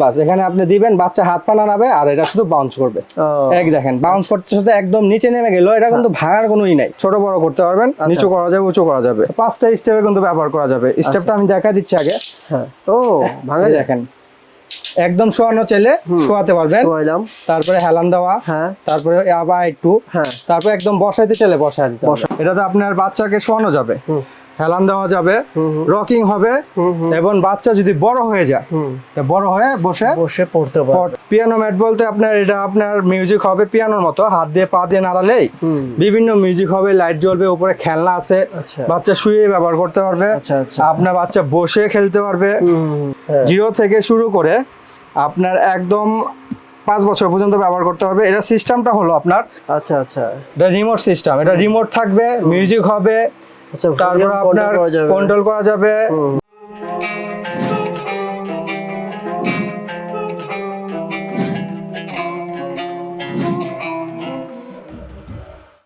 বাস এখানে আপনি দিবেন বাচ্চা হাত পা নাড়াবে আর এটা শুধু বাউন্স করবে। এক দেখেন বাউন্স করতে সাথে একদম নিচে নেমে গেল এটা কিন্তু ভাঙার কোনোই নাই। ছোট বড় করতে পারবেন নিচু করা যাবে উঁচু করা যাবে। পাঁচটা স্টেপে কিন্তু ব্যবহার করা যাবে। স্টেপটা আমি দেখা দিচ্ছি আগে। হ্যাঁ। ও ভাঙা দেখেন একদম শোয়ানো চাইলে শোয়াতে পারবেন। তারপরে হেলান দেওয়া হ্যাঁ। তারপরে আবার একটু। হ্যাঁ। তারপরে একদম বসাইতে চাইলে বসাই দিতে হবে। এটাতে আপনার বাচ্চাকে শোয়ানো যাবে। হেলান দেওয়া যাবে রকিং হবে এবং বাচ্চা যদি বড় হয়ে যায় বড় হয়ে বসে বসে পড়তে পারবে। পিয়ানো ম্যাট বলতে আপনার এটা আপনার মিউজিক হবে পিয়ানোর মতো হাত দিয়ে পা দিয়ে নাড়ালেই বিভিন্ন মিউজিক হবে লাইট জ্বলবে উপরে খেলনা আছে আচ্ছা। বাচ্চা শুয়ে ব্যবহার করতে পারবে আচ্ছা আচ্ছা। আপনার বাচ্চা বসে খেলতে পারবে। হ্যাঁ। জিরো থেকে শুরু করে আপনার একদম পাঁচ বছর পর্যন্ত ব্যবহার করতে পারবে। এটা সিস্টেমটা হলো আপনার আচ্ছা আচ্ছা। এটা রিমোট সিস্টেম এটা রিমোট থাকবে মিউজিক হবে তারপর আপনার কন্ট্রোল করা যাবে।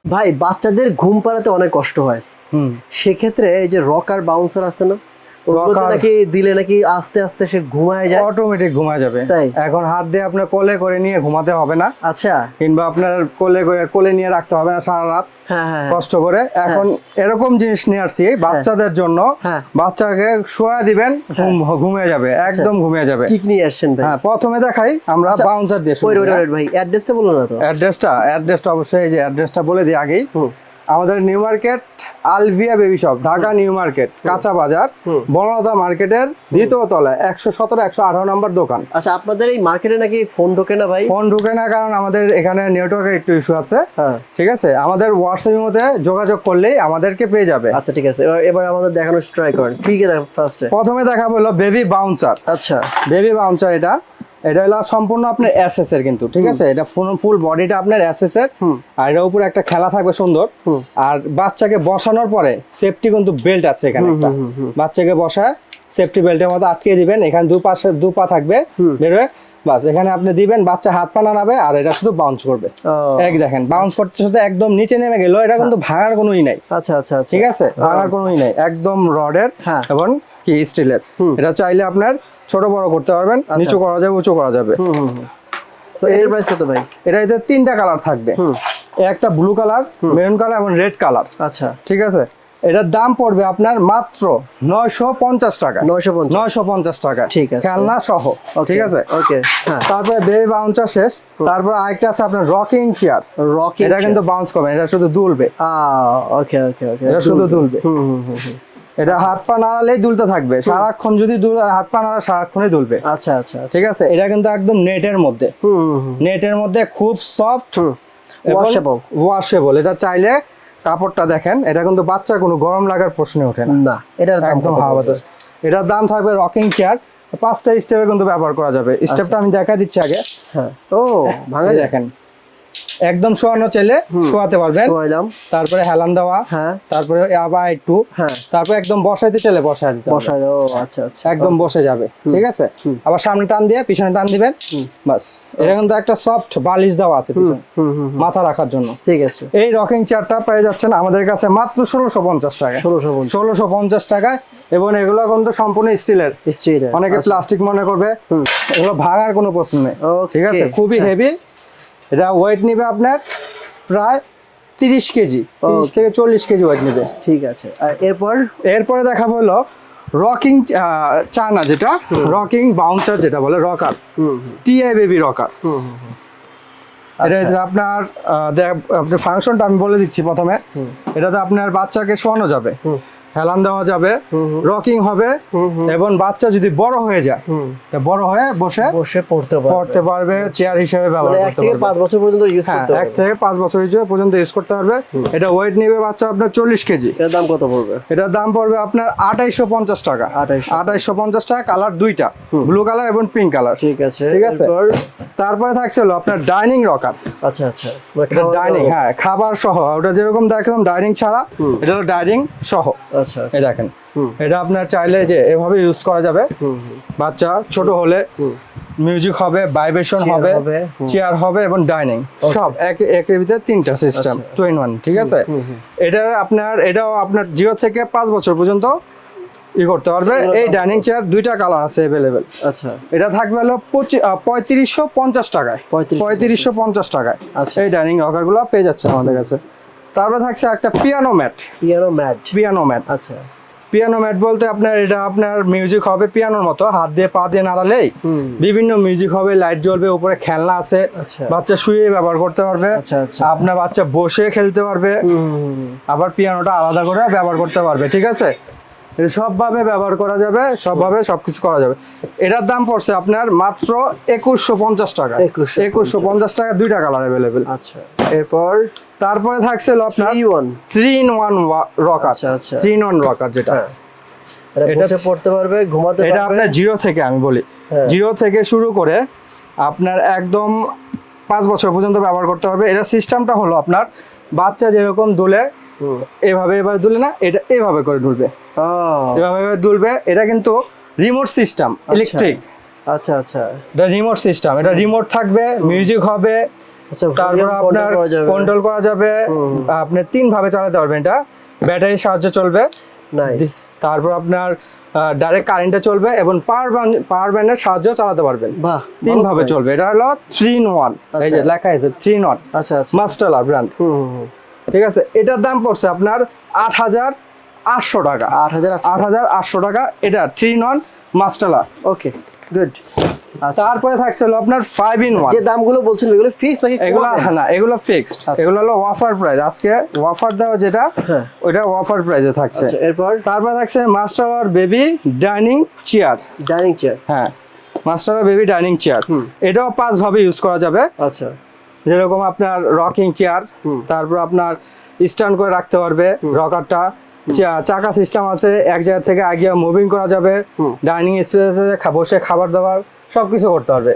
ভাই বাচ্চাদের ঘুম পাড়াতে অনেক কষ্ট হয়। হুম। সেক্ষেত্রে এই যে রক আর বাউন্সার আছে না নাকি দিলে নাকি আস্তে আস্তে সে ঘুমায় যায়। অটোমেটিক ঘুমায় যাবে? এখন হাত দিয়ে আপনার কোলে করে নিয়ে ঘুমাতে হবে না। আচ্ছা। কিংবা আপনার কোলে করে কোলে নিয়ে রাখতে হবে না সারা রাত। হ্যাঁ হ্যাঁ হ্যাঁ। কষ্ট করে। এখন এরকম জিনিস নিয়ে আসছি বাচ্চাদের জন্য। বাচ্চাকে শোয়া দিবেন ঘুমিয়ে যাবে একদম ঘুমিয়ে যাবে। কি নিয়ে আসছেন ভাই? হ্যাঁ প্রথমে দেখাই আমরা আচ্ছা, বাউন্সার দিয়ে ওই ওই ভাই অ্যাড্রেসটা বলো না তো। অ্যাড্রেসটা অ্যাড্রেসটা অবশ্যই এই যে অ্যাড্রেসটা বলে দিই আগেই। হুম, আমাদের new market Alvia baby shop Dhaka new market কাঁচা বাজার। বনলতা মার্কেটের দ্বিতীয় তলায় একশো সতেরো একশো আঠারো নম্বর দোকান। আচ্ছা আপনাদের এই মার্কেটে নাকি ফোন ঢোকে না ভাই? ফোন ঢুকে না কারণ আমাদের এখানে নেটওয়ার্কের একটু ইস্যু আছে। হ্যাঁ। ঠিক আছে? আমাদের হোয়াটসঅ্যাপের মধ্যে যোগাযোগ করলেই আমাদেরকে পেয়ে যাবে। আচ্ছা ঠিক আছে। এবার এবার আমাদের দেখানোর ট্রাই করেন। ঠিক আছে ফার্স্টে প্রথমে দেখা হলো বেবি বাউন্সার আচ্ছা। বেবি বাউন্সার এটা। এটা হলো সম্পূর্ণ আপনার এসএস এর কিন্তু ঠিক আছে? এটা ফুল বডিটা আপনার এসএস এর আর এটার উপরে একটা খেলা থাকবে সুন্দর। আর বাচ্চাকে বসানোর পরে সেফটি কিন্তু বেল্ট আছে এখানে একটা। বাচ্চাকে বসায় সেফটি বেল্টের মধ্যে আটকে দিবেন এখানে দু পাশে দু পা থাকবে। বেরোয় বাস এখানে আপনি দিবেন বাচ্চা হাত পা নাড়াবে আর এটা শুধু বাউন্স করবে। এক দেখেন বাউন্স করতে সাথে একদম নিচে নেমে গেল এটা কিন্তু ভাঙার কোনোই নাই। আচ্ছা আচ্ছা আচ্ছা। ঠিক আছে? ভাঙার কোনোই নাই একদম রডের হ্যাঁ। এবং কি স্টিলের এটা চাইলে আপনার ছোট বড় করতে পারবেন নিচু করা যাবে উঁচু করা যাবে। এর প্রাইস কত ভাই? এটা এতে তিনটা কালার থাকবে। একটা ব্লু কালার মেরুন কালার এবং রেড কালার। আচ্ছা। ঠিক আছে? এটার দাম পড়বে আপনার মাত্র নয়শো পঞ্চাশ টাকা। নয়শো পঞ্চাশ। টাকা। ঠিক আছে। খেলনা সহ। ঠিক আছে? ওকে হ্যাঁ। তারপরে বেবি বাউন্সার শেষ। তারপর আরেকটা আছে আপনার রকিং চেয়ার রকি এটা কিন্তু বাউন্স করবে এটা শুধু দুলবে। ওকে ওকে ওকে এটা শুধু দুলবে। হুম হুম হুম। এটা হাত পা নাড়ালেই দুলতে থাকবে। সারাক্ষণ যদি হাত পা নাড়া সারাক্ষণই দুলবে। আচ্ছা আচ্ছা আচ্ছা। ঠিক আছে? এটা কিন্তু একদম নেটের মধ্যে। নেটের মধ্যে খুব সফট ওয়াশেবল এটা চাইলে কাপড়টা দেখেন এটা কিন্তু বাচ্চার কোনো গরম লাগার প্রশ্নে ওঠে না। দাম একদম হাওয়া বাতাস এটার দাম থাকবে রকিং চেয়ার পাঁচটা স্টেপে কিন্তু ব্যবহার করা যাবে। স্টেপটা আমি দেখা দিচ্ছি আগে। হ্যাঁ। ও ভাঙা দেখেন। একদম শোয়ানো চাইলে শোয়াতে পারবেন। তারপরে হেলান দেওয়া হ্যাঁ। তারপরে আবার একটু হ্যাঁ। তারপরে একদম বসাইতে চাইলে বসাই দিতে। আচ্ছা আচ্ছা। একদম বসে যাবে ঠিক আছে? আবার সামনে টান দিয়ে পিছনে টান দিবেন। বাস। এটা কিন্তু একটা সফট বালিশ দেওয়া আছে পিছনে। মাথা রাখার জন্য। ঠিক আছে। এই রকিং চেয়ারটা পেয়ে যাচ্ছেন আমাদের কাছে মাত্র ষোলোশো পঞ্চাশ টাকা। ষোলোশো পঞ্চাশ। টাকায়। এবং এগুলো কিন্তু সম্পূর্ণ স্টিলের। স্ট্রিট অনেকে প্লাস্টিক মনে করবে। এগুলো ভাঙার কোনো প্রশ্ন নেই। ঠিক আছে? খুবই। হেভি এটা ওয়েট নেবে আপনার প্রায় তিরিশ কেজি তিরিশ থেকে চল্লিশ কেজি ওয়েট নেবে। ঠিক আছে। আর এরপর? এরপরে দেখাবো হলো রকিং চানা যেটা রকিং বাউন্সার যেটা বলে রকার টিআই বেবি রকার এটা আচ্ছা। আপনার দেখ- আপনার ফাংশনটা আমি বলে দিচ্ছি প্রথমে। এটাতে আপনার বাচ্চাকে শোয়ানো যাবে। হেলান দেওয়া যাবে। রকিং হবে। এবং বাচ্চা যদি বড় হয়ে যায় বড় হয়ে বসে বসে পড়তে পারবে। পড়তে পারবে চেয়ার হিসেবে ব্যবহার মানে এক করতে থেকে পারবে। পাঁচ বছর পর্যন্ত ইউজ হ্যাঁ করতে এক পারবে। থেকে পাঁচ বছর হিসেবে পর্যন্ত ইউজ করতে পারবে। এটা ওয়েট নেবে বাচ্চা আপনার চল্লিশ কেজি। এর দাম কত পড়বে? এটার দাম পড়বে আপনার আঠাইশো পঞ্চাশ টাকা। 2800 আঠাইশো পঞ্চাশ টাকা কালার দুইটা। ব্লু কালার এবং পিঙ্ক কালার ঠিক আছে ঠিক আছে। তারপরে থাকছে হলো আপনার ডাইনিং রকার আচ্ছা আচ্ছা। এটা ডাইনিং হ্যাঁ খাবার সহ। ওটা যেরকম দেখলাম ডাইনিং ছাড়া এটা হলো ডাইনিং সহ। আচ্ছা এই দেখেন। এটা আপনার চাইলে যে এভাবে ইউজ করা যাবে। বাচ্চা ছোট হলে মিউজিক হবে ভাইব্রেশন হবে চেয়ার হবে এবং ডাইনিং সব এক একের ভিতরে তিনটা সিস্টেম টু ইন ওয়ান ঠিক আছে? হুম। আপনার এটাও আপনার জিরো থেকে পাঁচ বছর পর্যন্ত ই করতে পারবে। এই ডাইনিং চেয়ার দুইটা কালার আছে অ্যাভেলেবেল আচ্ছা। এটা থাকবে হলো পঁয়ত্রিশশো পঞ্চাশ টাকায়। পঁয়ত্রিশশো পঞ্চাশ। টাকায়। আচ্ছা। এই ডাইনিংগুলো পেয়ে যাচ্ছে আমাদের কাছে। তারপরে থাকছে একটা piano mat. Piano mat. Piano mat. আচ্ছা। পিয়ানো ম্যাট বলতে আপনার এটা আপনার মিউজিক হবে পিয়ানোর মতো। হাত দিয়ে পা দিয়ে নাড়ালেই বিভিন্ন মিউজিক হবে লাইট জ্বলবে উপরে খেলনা আছে। আচ্ছা। বাচ্চা শুয়ে ব্যবহার করতে পারবে। আচ্ছা, আচ্ছা। আপনার বাচ্চা বসে খেলতে পারবে। আবার পিয়ানোটা আলাদা করে ব্যবহার করতে পারবে। ঠিক আছে? এটা সবভাবে ব্যবহার করা যাবে সবভাবে সবকিছু করা যাবে। এটার দাম পড়ছে আপনার মাত্র একুশশো পঞ্চাশ টাকা। 2150 একুশশো পঞ্চাশ টাকা দুইটা কালার অ্যাভেলেবেল আচ্ছা। এরপর? তারপরে থাকছে আপনার three one in one rocker আচ্ছা, আচ্ছা। থ্রি ইন ওয়ান রকার যেটা। হ্যাঁ। এটা পড়তে পারবে ঘুমাতে এটা আপনার জিরো থেকে আমি বলি। হ্যাঁ। জিরো থেকে শুরু করে আপনার একদম পাঁচ বছর পর্যন্ত ব্যবহার করতে পারবে এটা সিস্টেমটা হলো আপনার বাচ্চা যেরকম দুলে। এভাবে এভাবে দুলে না এটা এভাবে করে দুলবে। এভাবে দুলবে এটা কিন্তু রিমোট সিস্টেম ইলেকট্রিক আচ্ছা আচ্ছা। এটা রিমোট সিস্টেম এটা রিমোট থাকবে মিউজিক হবে আচ্ছা তারপর আপনার। কন্ট্রোল করা যাবে। আপনি তিন ভাবে চালাতে পারবেন এটা। ব্যাটারির সাহায্যে চলবে. তারপর আপনার ডাইরেক্ট কারেন্টে চলবে এবং পাওয়ার পাওয়ার ব্যান্ডের সাহায্যে চালাতে পারবেন। বাহ তিন ভাবে চলবে। এটা হলো থ্রি ইন ওয়ান এই যে আচ্ছা। লেখা আছে থ্রি ইন ওয়ান আচ্ছা আচ্ছা। মাস্টারলা ব্র্যান্ড হুম। ঠিক আছে? এটার দাম পড়ছে আপনার আট হাজার আটশো টাকা। আট হাজার আট হাজার আটশো টাকা। এটা three in one Mastela okay good তারপরে থাকছে হলো আপনার ফাইভ ইন ওয়ান যে দামগুলো বলছেন এগুলো ফিক্স নাকি এগুলো কমাবেন? না এগুলো ফিক্সড আচ্ছা। এগুলো হলো অফার প্রাইস আজকে অফার দেওয়া যেটা হ্যাঁ। ওইটা অফার প্রাইসে থাকছে। আচ্ছা এরপর? তারপরে থাকছে Mastela baby dining chair dining chair হ্যাঁ মাস্টার আর বেবি ডাইনিং চেয়ার। এটাও পাঁচ ভাবে ইউজ করা যাবে। আচ্ছা। যেরকম আপনার রকিং চেয়ার তারপর আপনার স্ট্যান্ড করে রাখতে পারবে রকারটা চাকা সিস্টেম আছে এক জায়গা থেকে এক জায়গায় মুভিং করা যাবে। ডাইনিং স্পেস আছে বসে খাবার দাবার সব কিছু করতে পারবে।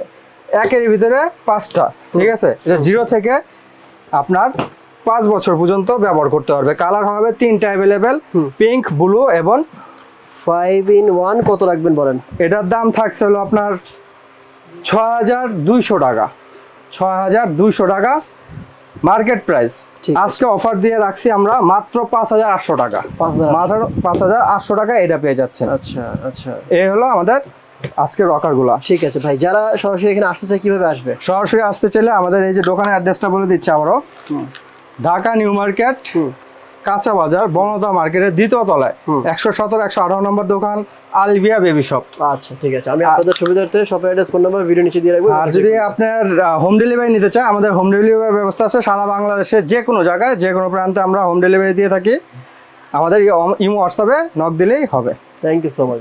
একের ভিতরে পাঁচটা ঠিক আছে? এটা জিরো থেকে আপনার পাঁচ বছর পর্যন্ত ব্যবহার করতে পারবে। কালার হবে তিনটা অ্যাভেলেবেল পিঙ্ক ব্লু এবং ফাইভ ইন ওয়ান কত রাখবেন বলেন? এটার দাম থাকছে হলো আপনার ছ হাজার দুইশো টাকা। ছ হাজার দুইশো টাকা মার্কেট প্রাইস। আজকে অফার দিয়ে রাখছি আমরা মাত্র পাঁচ হাজার আটশো টাকা। 5,800 মাত্র পাঁচ হাজার আটশো টাকা এটা পেয়ে যাচ্ছেন। আচ্ছা আচ্ছা। এই হলো আমাদের আজকে রকারগুলা। ঠিক আছে ভাই যারা সরাসরি এখানে আসতে চায় কীভাবে আসবে? সরাসরি আসতে চাইলে আমাদের এই যে দোকানের অ্যাড্রেসটা বলে দিচ্ছি আবারও। Dhaka new market. কাঁচা বাজার বনতা মার্কেটের দ্বিতীয় তলায়। একশো সতেরো একশো আঠারো নম্বর দোকান আলভিয়া বেবি শপ। আচ্ছা ঠিক আছে। আমি আপনাদের সুবিধার্থে শপের অ্যাড্রেস ফোন নাম্বার ভিডিও নিচে দিয়ে রাখব। আর যদি আপনার হোম ডেলিভারি নিতে চায় আমাদের হোম ডেলিভারি ব্যবস্থা আছে সারা বাংলাদেশের যে কোনো জায়গায় যে কোনো প্রান্তে আমরা হোম ডেলিভারি দিয়ে থাকি। আমাদের ইমো হোয়াটসঅ্যাপে নক দিলেই হবে। Thank you so much